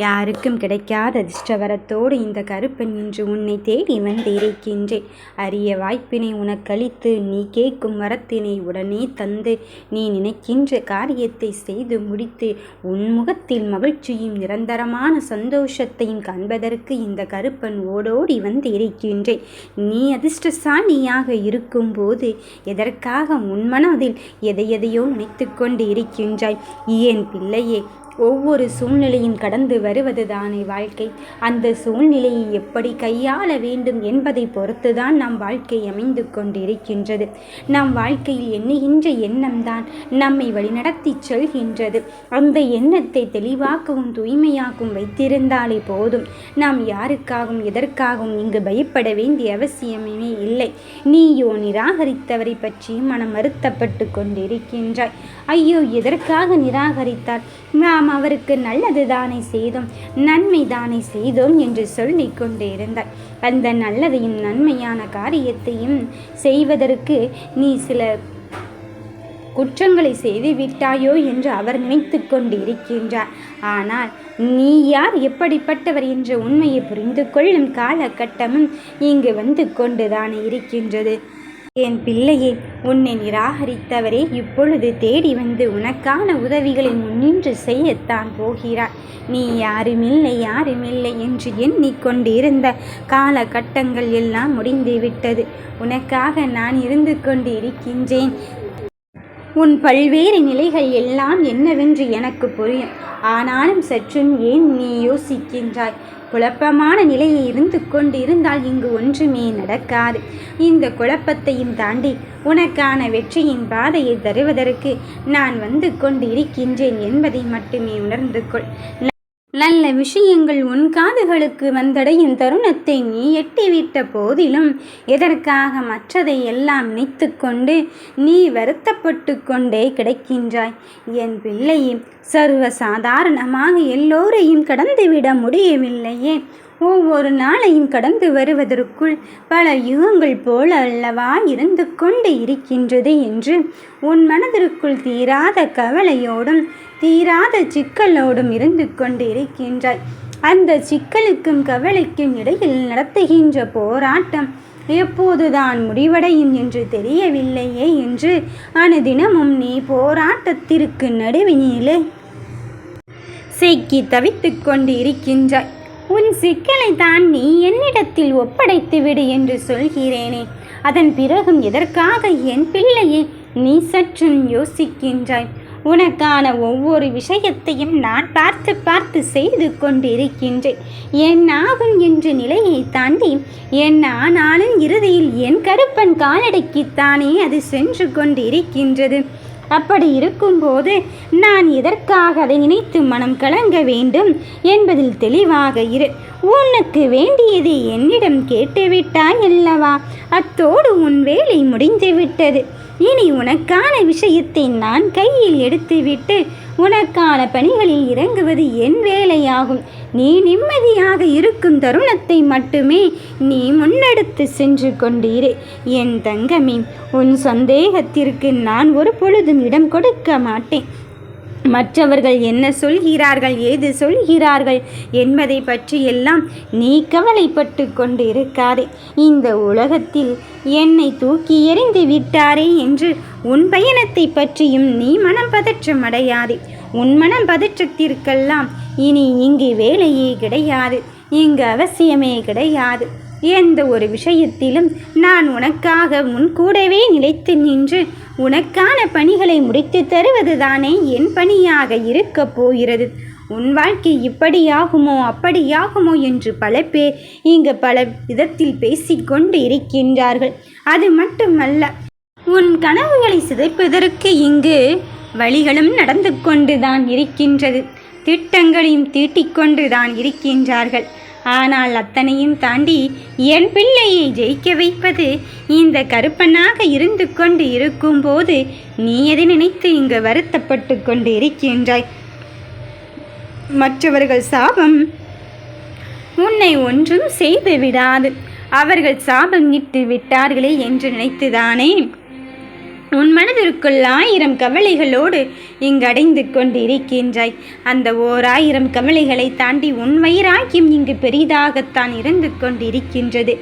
யாருக்கும் கிடைக்காத அதிர்ஷ்டவரத்தோடு இந்த கருப்பன் இன்று உன்னை தேடி வந்திருக்கின்றேன் அரிய வாய்ப்பினை உனக்களித்து நீ கேட்கும் வரத்தினை உடனே தந்து நீ நினைக்கின்ற காரியத்தை செய்து முடித்து உன் முகத்தில் மகிழ்ச்சியும் நிரந்தரமான சந்தோஷத்தையும் காண்பதற்கு இந்த கருப்பன் ஓடோடி வந்திருக்கின்றேன் நீ அதிர்ஷ்டசாலியாக இருக்கும்போது எதற்காக உன் மனதில் எதை எதையோ நினைத்து கொண்டு இருக்கின்றாய்? ஏன் பிள்ளையே ஒவ்வொரு சூழ்நிலையும் கடந்து வருவது தானே வாழ்க்கை. அந்த சூழ்நிலையை எப்படி கையாள வேண்டும் என்பதை பொறுத்துதான் நம் வாழ்க்கை அமைந்து கொண்டிருக்கின்றது. நம் வாழ்க்கையில் எண்ணுகின்ற எண்ணம்தான் நம்மை வழிநடத்தி செல்கின்றது. அந்த எண்ணத்தை தெளிவாக்கவும் தூய்மையாகவும் வைத்திருந்தாலே போதும். நாம் யாருக்காகவும் எதற்காகவும் இங்கு பயப்பட வேண்டிய அவசியமே இல்லை. நீயோ நிராகரித்தவரை பற்றி மனம் வருத்தப்பட்டு கொண்டிருக்கின்றாய். ஐயோ எதற்காக நிராகரித்தார்? நாம் அவருக்கு நல்லது தானே செய்தோம் நன்மை தானே செய்தோம் என்று சொல்லிக் கொண்டிருந்தார் அந்த நல்லதையும் நன்மையான காரியத்தையும் செய்வதற்கு நீ சில குற்றங்களை செய்து விட்டாயோ என்று அவர் நினைத்து கொண்டிருக்கின்றார். ஆனால் நீ யார்? எப்படிப்பட்டவர் என்ற உண்மையை புரிந்து கொள்ளும் காலகட்டமும் இங்கு வந்து கொண்டுதான் இருக்கின்றது. என் பிள்ளையே உன்னை நிராகரித்தவரே இப்பொழுது தேடி வந்து உனக்கான உதவிகளை முன்னின்று செய்யத்தான் போகிறார் நீ யாருமில்லை யாருமில்லை என்று எண்ணிக்கொண்டிருந்த காலகட்டங்கள் எல்லாம் முடிந்துவிட்டது உனக்காக நான் இருந்து கொண்டு இருக்கின்றேன் உன் பல்வேறு நிலைகள் எல்லாம் என்னவென்று எனக்கு புரியும். ஆனாலும் சற்றும் ஏன் நீ யோசிக்கின்றாய்? குழப்பமான நிலையில் இருந்து கொண்டிருந்தால் இங்கு ஒன்றுமே நடக்காது. இந்த குழப்பத்தையும் தாண்டி உனக்கான வெற்றியின் பாதையை தருவதற்கு நான் வந்து கொண்டிருக்கின்றேன் என்பதை மட்டுமே உணர்ந்து கொள். நல்ல விஷயங்கள் உன் காதுகளுக்கு வந்தடையும் தருணத்தை நீ எட்டிவிட்ட போதிலும் எதற்காக மற்றதை எல்லாம் நினைத்து கொண்டு நீ வருத்தப்பட்டு கொண்டே கிடைக்கின்றாய்? என் பிள்ளையே சர்வ சாதாரணமாக எல்லோரையும் கடந்துவிட முடியவில்லையே. ஒவ்வொரு நாளையும் கடந்து வருவதற்குள் பல யுகங்கள் போல அல்லவா இருந்து கொண்டு இருக்கின்றது என்று உன் மனதிற்குள் தீராத கவலையோடும் தீராத சிக்கலோடும் இருந்து கொண்டு இருக்கின்றாய். அந்த சிக்கலுக்கும் கவலைக்கும் இடையில் நடத்துகின்ற போராட்டம் எப்போதுதான் முடிவடையும் என்று தெரியவில்லையே என்று அனுதினமும் நீ போராட்டத்திற்கு நடுவினிலே சிக்கி தவித்துக் கொண்டு இருக்கின்றாய். உன் சிக்கலை தான் நீ என்னிடத்தில் ஒப்படைத்து விடு என்று சொல்கிறேனே. அதன் பிறகும் எதற்காக என் பிள்ளையை நீ சற்றும் யோசிக்கின்றாய்? உனக்கான ஒவ்வொரு விஷயத்தையும் நான் பார்த்து பார்த்து செய்து கொண்டிருக்கின்றேன். என் ஆகும் என்ற நிலையை தாண்டி என் ஆனாலும் இறுதியில் என் கருப்பன் காலடைக்குத்தானே அது சென்று கொண்டிருக்கின்றது. அப்படி இருக்கும்போது நான் எதற்காக அதை நினைத்து மனம் கலங்க வேண்டும் என்பதில் தெளிவாக இரு. உனக்கு வேண்டியதை என்னிடம் கேட்டுவிட்டாய் அல்லவா? அத்தோடு உன் வேலை முடிந்துவிட்டது. இனி உனக்கான விஷயத்தை நான் கையில் எடுத்துவிட்டு உனக்கான பணிகளில் இறங்குவது என் வேலையாகும். நீ நிம்மதியாக இருக்கும் தருணத்தை மட்டுமே நீ முன்னெடுத்து சென்று கொண்டீரே. என் தங்கமே உன் சந்தேகத்திற்கு நான் ஒரு பொழுதும் இடம் கொடுக்க மாட்டேன். மற்றவர்கள் என்ன சொல்கிறார்கள் ஏது சொல்கிறார்கள் என்பதை பற்றியெல்லாம் நீ கவலைப்பட்டு கொண்டு இருக்காதே இந்த உலகத்தில் என்னை தூக்கி எறிந்து விட்டாரே என்று உன் பயணத்தை பற்றியும் நீ மனம் பதற்றம் அடையாதே உன் மனம் பதற்றத்திற்கெல்லாம் இனி இங்கு வேலையே கிடையாது இங்கு அவசியமே கிடையாது. எந்த ஒரு விஷயத்திலும் நான் உனக்காக உன் கூடவே நிலைத்து நின்று உனக்கான பணிகளை முடித்து தருவதுதானே என் பணியாக இருக்கப் போகிறது. உன் வாழ்க்கை இப்படியாகுமோ அப்படியாகுமோ என்று பல பேர் இங்கு பல விதத்தில் பேசிக்கொண்டு இருக்கின்றார்கள். அது மட்டுமல்ல உன் கனவுகளை சிதைப்பதற்கு இங்கு வழிகளும் நடந்து கொண்டுதான் இருக்கின்றது. திட்டங்களையும் தீட்டிக்கொண்டுதான் இருக்கின்றார்கள். ஆனால் அத்தனையும் தாண்டி என் பிள்ளையை ஜெயிக்க வைப்பது இந்த கருப்பனாக இருந்து கொண்டு இருக்கும்போது நீ எதை நினைத்து இங்கு வருத்தப்பட்டு கொண்டு இருக்கின்றாய் மற்றவர்கள் சாபம் உன்னை ஒன்றும் செய்து விடாது. அவர்கள் சாபம் இட்டு விட்டார்களே என்று நினைத்துதானே? உன் மனதிற்குள் ஆயிரம் கவலைகளோடு இங்கு அடைந்து கொண்டிருக்கின்றாய். அந்த ஓர் ஆயிரம் கவலைகளை தாண்டி உன் வயிறாக்கியம் இங்கு பெரிதாகத்தான் இருந்து கொண்டிருக்கின்றது.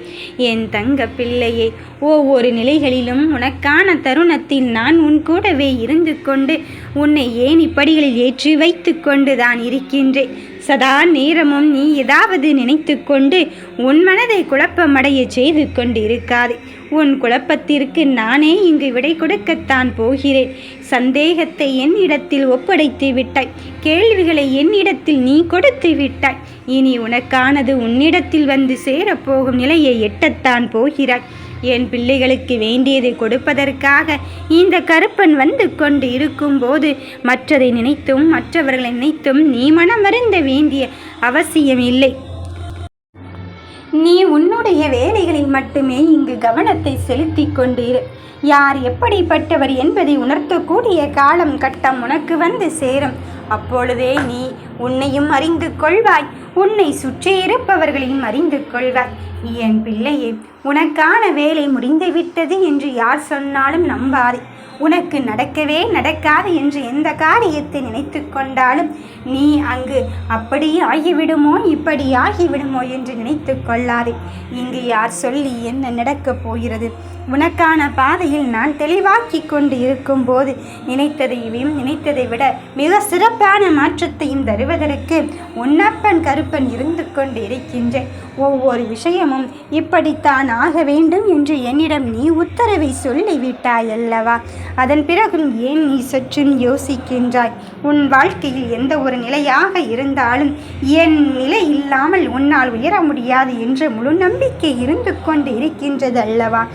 என் தங்க பிள்ளையே ஒவ்வொரு நிலைகளிலும் உனக்கான தருணத்தில் நான் உன் கூடவே இருந்து கொண்டு உன்னை ஏன் இப்படிகளில் ஏற்றி வைத்து கொண்டு தான் இருக்கின்றேன்? சதா நேரமும் நீ ஏதாவது நினைத்து கொண்டு உன் மனதை குழப்பமடைய செய்து கொண்டிருக்காதே. உன் குழப்பத்திற்கு நானே இங்கு விடை கொடுக்கத்தான் போகிறேன். சந்தேகத்தை என்னிடத்தில் ஒப்படைத்து விட்டாய். கேள்விகளை என்னிடத்தில் நீ கொடுத்து விட்டாய். இனி உனக்கானது உன்னிடத்தில் வந்து சேரப்போகும் நிலையை எட்டத்தான் போகிறாய். என் பிள்ளைகளுக்கு வேண்டியதை கொடுப்பதற்காக இந்த கருப்பன் வந்து கொண்டு இருக்கும்போது மற்றதை நினைத்தும் மற்றவர்களை நினைத்தும் நீ மனம் வருந்த வேண்டிய அவசியம் இல்லை நீ உன்னுடைய வேலைகளில் மட்டுமே இங்கு கவனத்தை செலுத்தி கொண்டிரு. யார் எப்படிப்பட்டவர் என்பதை உணர்த்தக்கூடிய காலம் கட்டம் உனக்கு வந்து சேரும். அப்பொழுதே நீ உன்னையும் அறிந்து கொள்வாய். உன்னை சுற்றி இருப்பவர்களையும் அறிந்து கொள்வாய். என் பிள்ளையே உனக்கான வேலை முடிந்துவிட்டது என்று யார் சொன்னாலும் நம்பாதே. உனக்கு நடக்கவே நடக்காது என்று எந்த காரியத்தை நினைத்து கொண்டாலும் நீ அங்கு அப்படி ஆகிவிடுமோ இப்படி ஆகிவிடுமோ என்று நினைத்து கொள்ளாதே. இங்கு யார் சொல்லி என்ன நடக்கப் போகிறது? உனக்கான பாதையில் நான் தெளிவாக்கி கொண்டு இருக்கும்போது நினைத்ததையும் நினைத்ததை விட மிக சிறப்பான மாற்றத்தையும் தருவதற்கு உன்னப்பன் கருப்பன் இருந்து கொண்டு இருக்கின்றேன் ஒவ்வொரு விஷயமும் இப்படித்தான் ஆக வேண்டும் என்று என்னிடம் நீ உத்தரவை சொல்லிவிட்டாய் அல்லவா? அதன் பிறகும் ஏன் நீ சற்றும் யோசிக்கின்றாய்? உன் வாழ்க்கையில் எந்த ஒரு நிலையாக இருந்தாலும் என் நிலை இல்லாமல் உன்னால் உயர முடியாது என்ற முழு நம்பிக்கை இருந்து கொண்டு இருக்கின்றது அல்லவா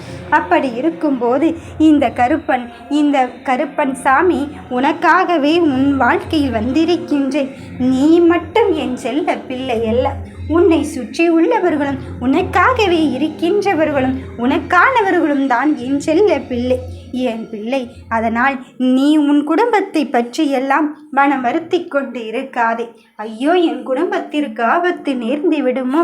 அப்படி இருக்கும்போது இந்த கருப்பன் இந்த கருப்பன் சாமி உனக்காகவே உன் வாழ்க்கையில் வந்திருக்கின்றேன். நீ மட்டும் என் செல்ல பிள்ளை அல்ல. உன்னை சுற்றி உள்ளவர்களும் உனக்காகவே இருக்கின்றவர்களும் உனக்கானவர்களும் தான் என் செல்ல பிள்ளை. என் பிள்ளை அதனால் நீ உன் குடும்பத்தை பற்றியெல்லாம் மனம் வருத்தி கொண்டு இருக்காதே ஐயோ என் குடும்பத்திற்கு ஆபத்து நேர்ந்து விடுமோ?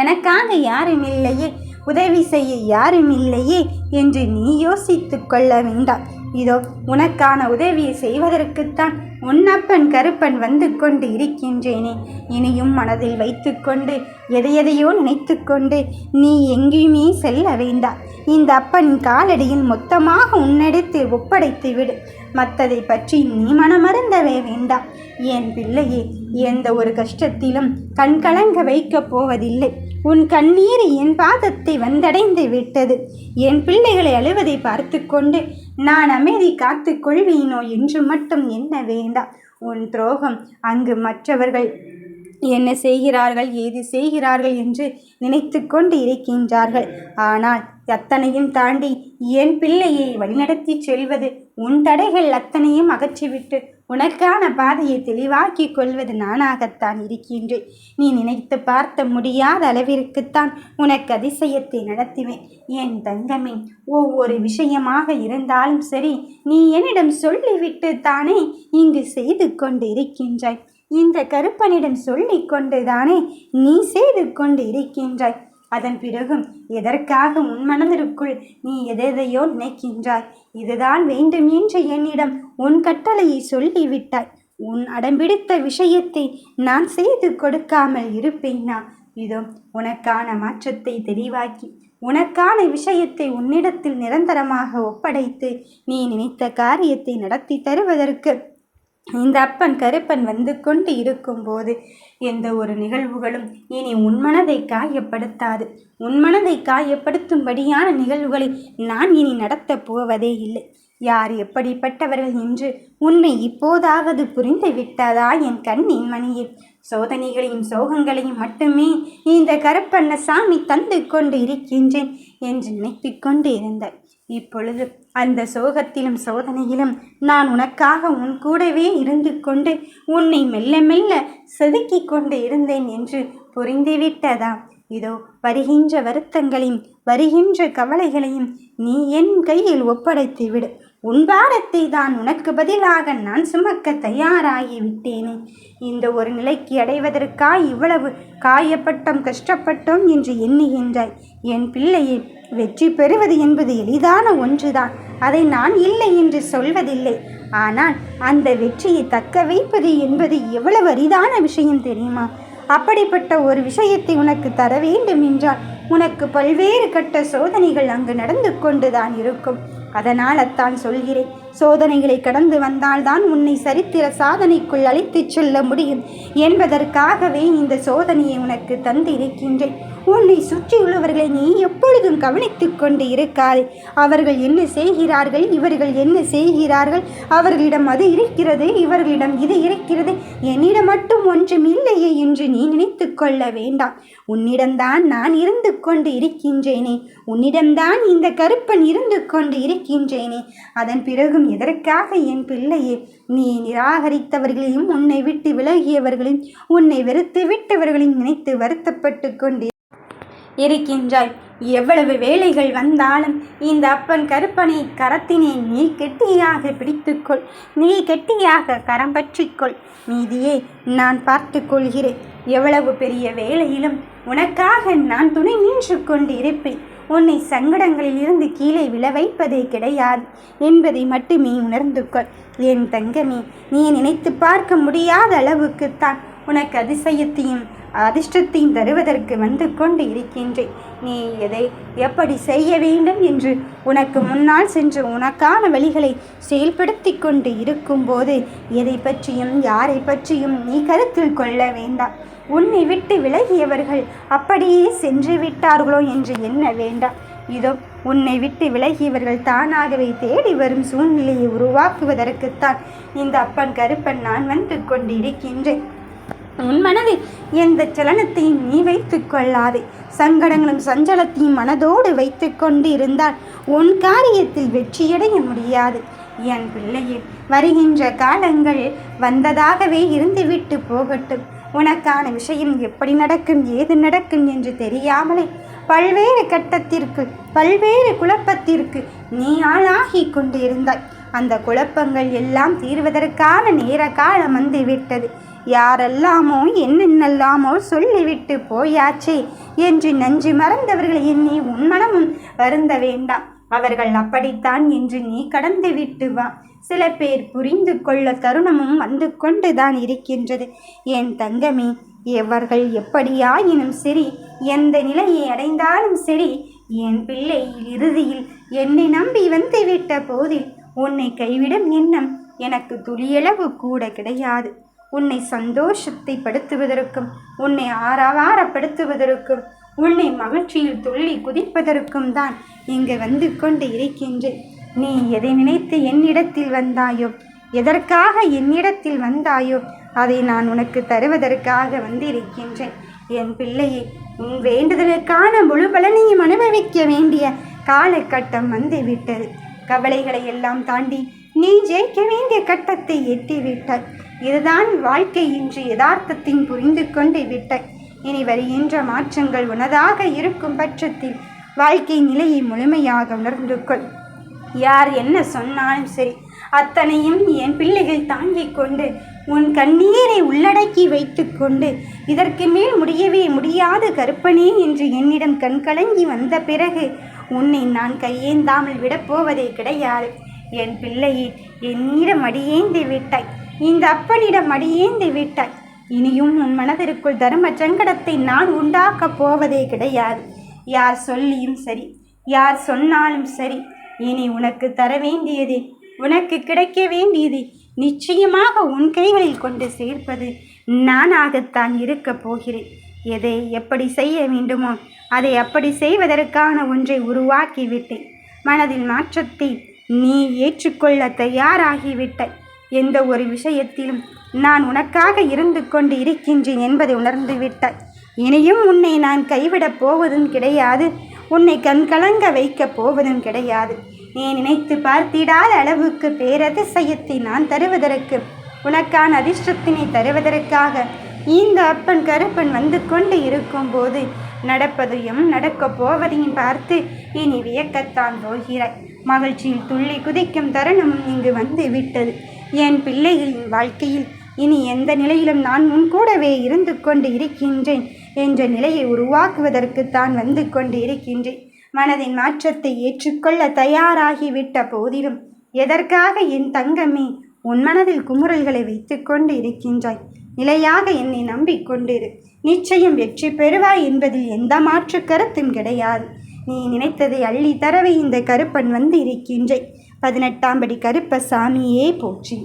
எனக்காக யாரும் இல்லையே. உதவி செய்ய யாரும் இல்லையே என்று நீ யோசித்து கொள்ள வேண்டாம். இதோ உனக்கான உதவியை செய்வதற்குத்தான் உன்னப்பன் கருப்பன் வந்து கொண்டு இருக்கின்றேனே. இனியும் மனதில் வைத்துக்கொண்டு எதையெதையோ நினைத்து கொண்டு நீ எங்கேயுமே செல்ல வேண்டாம். இந்த அப்பன் காலடியில் மொத்தமாக உன்னிடத்தில் ஒப்படைத்து விடு. மற்றதை பற்றி நீ மனமருந்தவே வேண்டாம். என் பிள்ளையே எந்த ஒரு கஷ்டத்திலும் கண்கலங்க வைக்கப் போவதில்லை. உன் கண்ணீர் என் பாதத்தை வந்தடைந்து விட்டது. என் பிள்ளைகளை அழுவதை பார்த்து கொண்டு நான் அமைதி காத்து கொள்வீனோ என்று மட்டும் என்ன வேண்டாம். உன் துரோகம் அங்கு மற்றவர்கள் என்ன செய்கிறார்கள் ஏது செய்கிறார்கள் என்று நினைத்து கொண்டு இருக்கின்றார்கள். ஆனால் அத்தனையும் தாண்டி என் பிள்ளையை வழிநடத்தி செல்வது உன் தடைகள் அத்தனையும் அகற்றிவிட்டு உனக்கான பாதையை தெளிவாக்கி கொள்வது நானாகத்தான் இருக்கின்றேன். நீ நினைத்து பார்த்த முடியாத அளவிற்குத்தான் உனக்கு அதிசயத்தை நடத்துவேன். என் தங்கமே ஒவ்வொரு விஷயமாக இருந்தாலும் சரி நீ என்னிடம் சொல்லிவிட்டு தானே இங்கு செய்து கொண்டு இருக்கின்றாய் இந்த கருப்பனிடம் சொல்லிக்கொண்டு கொண்டுதானே நீ செய்து கொண்டு இருக்கின்றாய் அதன் பிறகும் எதற்காக உன் மனதிற்குள் நீ எதையோ நினைக்கின்றாய்? இதுதான் வேண்டும் என்று என்னிடம் உன் கட்டளையை சொல்லிவிட்டாய். உன் அடம்பிடித்த விஷயத்தை நான் செய்து கொடுக்காமல் இருப்பேனா? இதோ உனக்கான மாற்றத்தை தெளிவாக்கி உனக்கான விஷயத்தை உன்னிடத்தில் நிரந்தரமாக ஒப்படைத்து நீ நினைத்த காரியத்தை நடத்தி தருவதற்கு இந்த அப்பன் கருப்பன் வந்து கொண்டு இருக்கும்போது எந்த ஒரு நிகழ்வுகளும் இனி உன்மனதை காயப்படுத்தாது. உன்மனதை காயப்படுத்தும்படியான நிகழ்வுகளை நான் இனி நடத்தப் போவதே இல்லை. யார் எப்படிப்பட்டவர்கள் என்று உன்னை இப்போதாவது புரிந்து விட்டதா என் கண்ணின் மணியில் சோதனைகளையும் சோகங்களையும் மட்டுமே இந்த கருப்பண்ண சாமி தந்து கொண்டு இருக்கின்றேன் என்று நினைப்பிக்கொண்டு கொண்டு இருந்தாய் இப்பொழுது அந்த சோகத்திலும் சோதனையிலும் நான் உனக்காக உன் கூடவே இருந்து கொண்டு உன்னை மெல்ல மெல்ல செதுக்கி கொண்டு இருந்தேன் என்று புரிந்துவிட்டதா இதோ வருகின்ற வருத்தங்களையும் வருகின்ற கவலைகளையும் நீ என் கையில் ஒப்படைத்து விடு. உன் பாரத்தை தான் உனக்கு பதிலாக நான் சுமக்க தயாராகி விட்டேனே. இந்த ஒரு நிலைக்கு அடைவதற்காய் இவ்வளவு காயப்பட்டோம் கஷ்டப்பட்டோம் என்று எண்ணுகின்றாய். என் பிள்ளையை வெற்றி பெறுவது என்பது எளிதான ஒன்றுதான். அதை நான் இல்லை என்று சொல்வதில்லை. ஆனால் அந்த வெற்றியை தக்க வைப்பது என்பது எவ்வளவு அரிதான விஷயம் தெரியுமா? அப்படிப்பட்ட ஒரு விஷயத்தை உனக்கு தர வேண்டும் என்றால் உனக்கு பல்வேறு கட்ட சோதனைகள் அங்கு நடந்து கொண்டுதான் இருக்கும். அதனால் அத்தான் சொல்கிறேன். சோதனைகளை கடந்து வந்தால்தான் உன்னை சரித்திர சாதனைக்குள் அழைத்துச் செல்ல முடியும் என்பதற்காகவே இந்த சோதனையை உனக்கு தந்திருக்கின்றேன். உன்னை சுற்றியுள்ளவர்களை நீ எப்பொழுதும் கவனித்துக் கொண்டு இருக்காதே அவர்கள் என்ன செய்கிறார்கள்? இவர்கள் என்ன செய்கிறார்கள்? அவர்களிடம் அது இருக்கிறது இவர்களிடம் இது இருக்கிறது. என்னிடம் மட்டும் ஒன்றும் இல்லையே என்று நீ நினைத்து கொள்ள வேண்டாம். உன்னிடம்தான் நான் இருந்து கொண்டு இருக்கின்றேனே. உன்னிடம்தான் இந்த கருப்பன் இருந்து கொண்டு இருக்கின்றேனே. அதன் பிறகும் எதற்காக என் பிள்ளையே? நீ நிராகரித்தவர்களையும் உன்னை விட்டு விலகியவர்களையும் உன்னை வெறுத்து விட்டவர்களையும் நினைத்து வருத்தப்பட்டு கொண்டு இருக்கின்றாய். எவ்வளவு வேலைகள் வந்தாலும் இந்த அப்பன் கருப்பனை கரத்தினை நீ கெட்டியாக பிடித்துக்கொள். நீ கெட்டியாக கரம் பற்றிக்கொள். மீதியே நான் பார்த்து கொள்கிறேன். எவ்வளவு பெரிய வேலையிலும் உனக்காக நான் துணை நின்று கொண்டு இருப்பேன் உன்னை சங்கடங்களில் இருந்து கீழே விழ வைப்பதே கிடையாது என்பதை மட்டுமே உணர்ந்து கொள். என் தங்கமே நீ நினைத்து பார்க்க முடியாத அளவுக்குத்தான் உனக்கு அதிசயத்தையும் அதிர்ஷ்டத்தையும் தருவதற்கு வந்து கொண்டு இருக்கின்றேன். நீ எதை எப்படி செய்ய வேண்டும் என்று உனக்கு முன்னால் சென்று உனக்கான வழிகளை செயல்படுத்தி கொண்டு இருக்கும்போது எதை பற்றியும் யாரை பற்றியும் நீ கருத்தில் கொள்ள வேண்டாம். உன்னை விட்டு விலகியவர்கள் அப்படியே சென்று விட்டார்களோ என்று எண்ண வேண்டாம். இதோ உன்னை விட்டு விலகியவர்கள் தானாகவே தேடி வரும் சூழ்நிலையை உருவாக்குவதற்குத்தான் இந்த அப்பன் கருப்பன் நான் வந்து கொண்டிருக்கின்றேன். உன் மனதில் எந்த சலனத்தையும் நீ வைத்துக் கொள்ளாதே. சங்கடங்களும் சஞ்சலத்தையும் மனதோடு வைத்து கொண்டு இருந்தால் உன் காரியத்தில் வெற்றியடைய முடியாது. என் பிள்ளையே வருகின்ற காலங்கள் வந்ததாகவே இருந்துவிட்டு போகட்டும். உனக்கான விஷயம் எப்படி நடக்கும் ஏது நடக்கும் என்று தெரியாமலே பல்வேறு கட்டத்திற்கு பல்வேறு குழப்பத்திற்கு நீ ஆளாகி கொண்டிருந்தாய். அந்த குழப்பங்கள் எல்லாம் தீர்வதற்கான நேர காலம் வந்துவிட்டது யாரெல்லாமோ என்னென்னல்லாமோ சொல்லிவிட்டு போயாச்சே என்று நஞ்சு மறந்தவர்கள் எண்ணி உன் மனமும் வருந்த வேண்டாம். அவர்கள் அப்படித்தான் என்று நீ கடந்து விட்டு வா. சில பேர் புரிந்து கொள்ள தருணமும் வந்து கொண்டுதான் இருக்கின்றது. என் தங்கமே எவர்கள் எப்படியாயினும் சரி எந்த நிலையை அடைந்தாலும் சரி என் பிள்ளை இறுதியில் என்னை நம்பி வந்துவிட்ட போதில் உன்னை கைவிடும் எண்ணம் எனக்கு துளியளவு கூட கிடையாது. உன்னை சந்தோஷத்தை படுத்துவதற்கும் உன்னை ஆரவாரப்படுத்துவதற்கும் உன்னை மகிழ்ச்சியில் துள்ளி குதிப்பதற்கும் தான் இங்கு வந்து கொண்டு இருக்கின்றேன். நீ எதை நினைத்து என்னிடத்தில் வந்தாயோ எதற்காக என்னிடத்தில் வந்தாயோ அதை நான் உனக்கு தருவதற்காக வந்திருக்கின்றேன். என் பிள்ளையை உன் வேண்டுதலுக்கான முழு பலனையும் அனுபவிக்க வேண்டிய காலகட்டம் வந்துவிட்டது. கவலைகளை எல்லாம் தாண்டி நீ ஜெயிக்க வேண்டிய கட்டத்தை எட்டிவிட்டாய். இதுதான் வாழ்க்கை இன்று யதார்த்தத்தின் புரிந்து கொண்டு விட்ட. இனி வருகின்ற மாற்றங்கள் உனதாக இருக்கும் பட்சத்தில் வாழ்க்கை நிலையை முழுமையாக உணர்ந்து கொள். யார் என்ன சொன்னாலும் சரி அத்தனையும் என் பிள்ளைகள் தாங்கிக் கொண்டு உன் கண்ணீரை உள்ளடக்கி வைத்துக்கொண்டு இதற்கு மேல் முடியவே முடியாது கருப்பனே என்று என்னிடம் கண்கலங்கி வந்த பிறகு உன்னை நான் கையேந்தாமல் விடப்போவதே கிடையாது. என் பிள்ளையை என்னிடம் அடியேந்தி விட்டாய். இந்த அப்பனிடம் அடியேந்தி விட்டாய். இனியும் உன் மனதிற்குள் தர்ம சங்கடத்தை நான் உண்டாக்கப் போவதே கிடையாது. யார் சொல்லியும் சரி யார் சொன்னாலும் சரி இனி உனக்கு தர வேண்டியது உனக்கு கிடைக்க வேண்டியது நிச்சயமாக உன் கைகளில் கொண்டு சேர்ப்பது நானாகத்தான் இருக்கப் போகிறேன். எதை எப்படி செய்ய வேண்டுமோ அதை அப்படி செய்வதற்கான ஒன்றை உருவாக்கிவிட்டேன் மனதில் மாற்றத்தை நீ ஏற்றுக்கொள்ள தயாராகிவிட்டாய் எந்த ஒரு விஷயத்திலும் நான் உனக்காக இருந்து கொண்டு இருக்கின்றேன் என்பதை உணர்ந்து விட்டாய். இனியும் உன்னை நான் கைவிடப் போவதும் கிடையாது. உன்னை கண்கலங்க வைக்கப் போவதும் கிடையாது. நீ நினைத்து பார்த்திடாத அளவுக்கு பேரதிசயத்தை நான் தருவதற்கு உனக்கான அதிர்ஷ்டத்தினை தருவதற்காக இந்த அப்பன் கருப்பன் வந்து கொண்டு இருக்கும்போது நடப்பதையும் நடக்கப் போவதையும் பார்த்து இனி வியக்கத்தான் போகிறாய். மகிழ்ச்சியில் துள்ளி குதிக்கும் தருணம் இங்கு வந்து விட்டது. என் பிள்ளைகளின் வாழ்க்கையில் இனி எந்த நிலையிலும் நான் முன்கூடவே இருந்து கொண்டு இருக்கின்றேன் என்ற நிலையை உருவாக்குவதற்கு தான் வந்து கொண்டு இருக்கின்றேன். மனதின் மாற்றத்தை ஏற்றுக்கொள்ள தயாராகிவிட்ட போதிலும் எதற்காக என் தங்கமே உன் மனதில் குமுறல்களை வைத்துக்கொண்டு இருக்கின்றாய்? நிலையாக என்னை நம்பிக்கொண்டிரு. நிச்சயம் வெற்றி பெறுவாய் என்பதில் எந்த மாற்று கருத்தும் கிடையாது. நீ நினைத்ததை அள்ளி தரவே இந்த கருப்பன் வந்து இருக்கின்றேன் பதினெட்டாம் படி கருப்பசாமியே போற்றி.